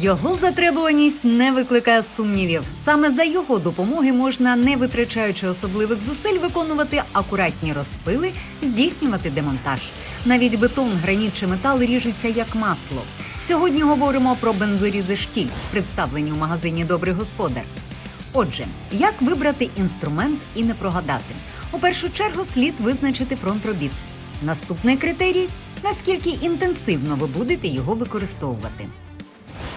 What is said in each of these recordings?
Його затребуваність не викликає сумнівів. Саме за його допомоги можна, не витрачаючи особливих зусиль, виконувати акуратні розпили, здійснювати демонтаж. Навіть бетон, граніт чи метал ріжуться як масло. Сьогодні говоримо про бензорізи штіль, представлені у магазині Добрий господар. Отже, як вибрати інструмент і не прогадати? У першу чергу слід визначити фронт робіт. Наступний критерій наскільки інтенсивно ви будете його використовувати.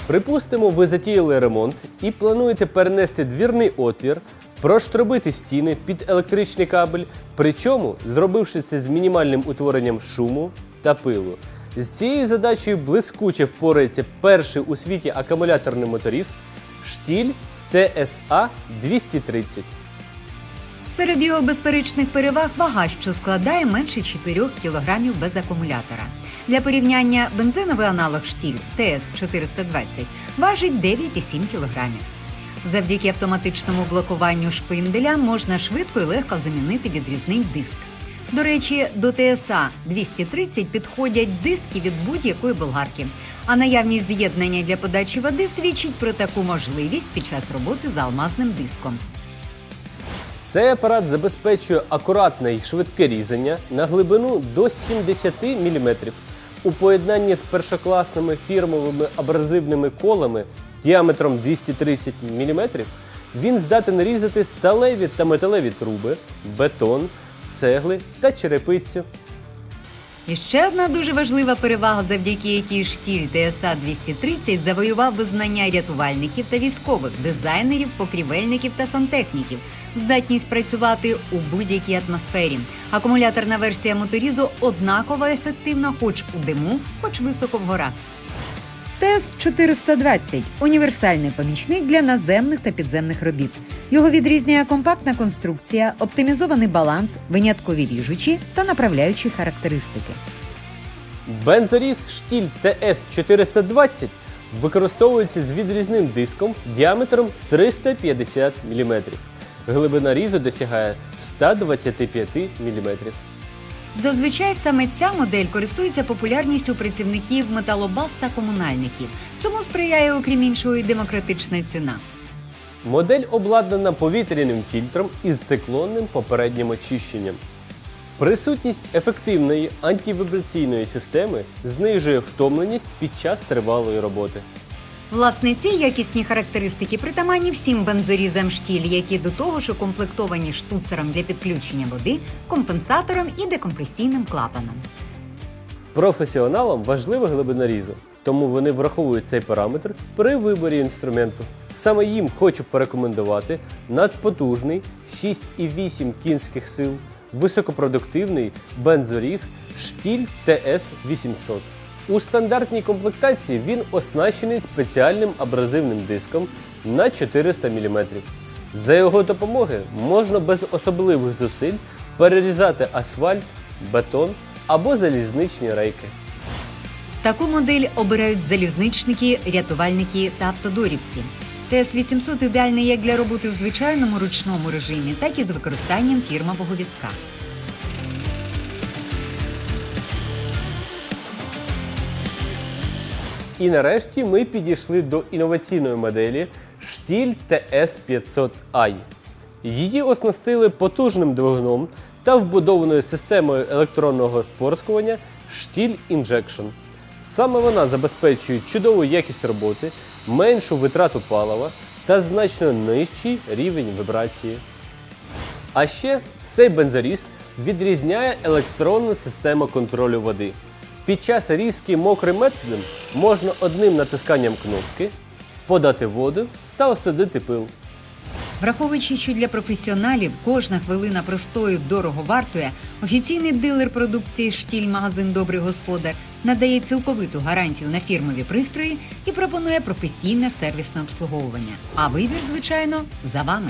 Припустимо, ви затіяли ремонт і плануєте перенести двірний отвір, проштробити стіни під електричний кабель, причому зробивши це з мінімальним утворенням шуму та пилу. З цією задачею блискуче впорається перший у світі акумуляторний моторист штіль TSA 230. Серед його безперечних переваг вага, що складає менше 4 кг без акумулятора. Для порівняння бензиновий аналог штіль ТС 420 важить 9,7 кг. Завдяки автоматичному блокуванню шпинделя можна швидко і легко замінити відрізний диск. До речі, до ТСА 230 підходять диски від будь-якої болгарки. А наявність з'єднання для подачі води свідчить про таку можливість під час роботи з алмазним диском. Цей апарат забезпечує акуратне і швидке різання на глибину до 70 мм. У поєднанні з першокласними фірмовими абразивними колами діаметром 230 мм він здатен різати сталеві та металеві труби, бетон, цегли та черепицю. І ще одна дуже важлива перевага, завдяки якій штіль ТСА 230 завоював визнання рятувальників та військових, дизайнерів, покрівельників та сантехніків. Здатність працювати у будь-якій атмосфері. Акумуляторна версія моторізу однаково ефективна, хоч у диму, хоч високо в горах. ТЕС 420 універсальний помічник для наземних та підземних робіт. Його відрізняє компактна конструкція, оптимізований баланс, виняткові ріжучі та направляючі характеристики. Бензоріз штіль TS420 використовується з відрізним диском діаметром 350 мм. Глибина різу досягає 125 мм. Зазвичай саме ця модель користується популярністю працівників металобаз та комунальників. Цьому сприяє, окрім іншого, і демократична ціна. Модель обладнана повітряним фільтром із циклонним попереднім очищенням. Присутність ефективної антивібраційної системи знижує втомленість під час тривалої роботи. Власне, ці якісні характеристики притаманні всім бензорізам штіль, які до того ж укомплектовані штуцером для підключення води, компенсатором і декомпресійним клапаном. Професіоналам важлива глибина різу, тому вони враховують цей параметр при виборі інструменту. Саме їм хочу порекомендувати надпотужний 6,8 кінських сил, високопродуктивний бензоріз штіль ТС-800. У стандартній комплектації він оснащений спеціальним абразивним диском на 400 мм. За його допомоги можна без особливих зусиль перерізати асфальт, бетон або залізничні рейки. Таку модель обирають залізничники, рятувальники та автодорівці. ТС-800 ідеальний як для роботи в звичайному ручному режимі, так і з використанням фірмового візка. І нарешті ми підійшли до інноваційної моделі штіль TS500i. Її оснастили потужним двигуном та вбудованою системою електронного впорскування штіль Injection. Саме вона забезпечує чудову якість роботи, меншу витрату палива та значно нижчий рівень вібрації. А ще цей бензоріз відрізняє електронна система контролю води. Під час різки мокрим методом можна одним натисканням кнопки подати воду та остудити пил. Враховуючи, що для професіоналів кожна хвилина простою дорого вартує, офіційний дилер продукції штіль магазин Добрий господар надає цілковиту гарантію на фірмові пристрої і пропонує професійне сервісне обслуговування. А вибір, звичайно, за вами.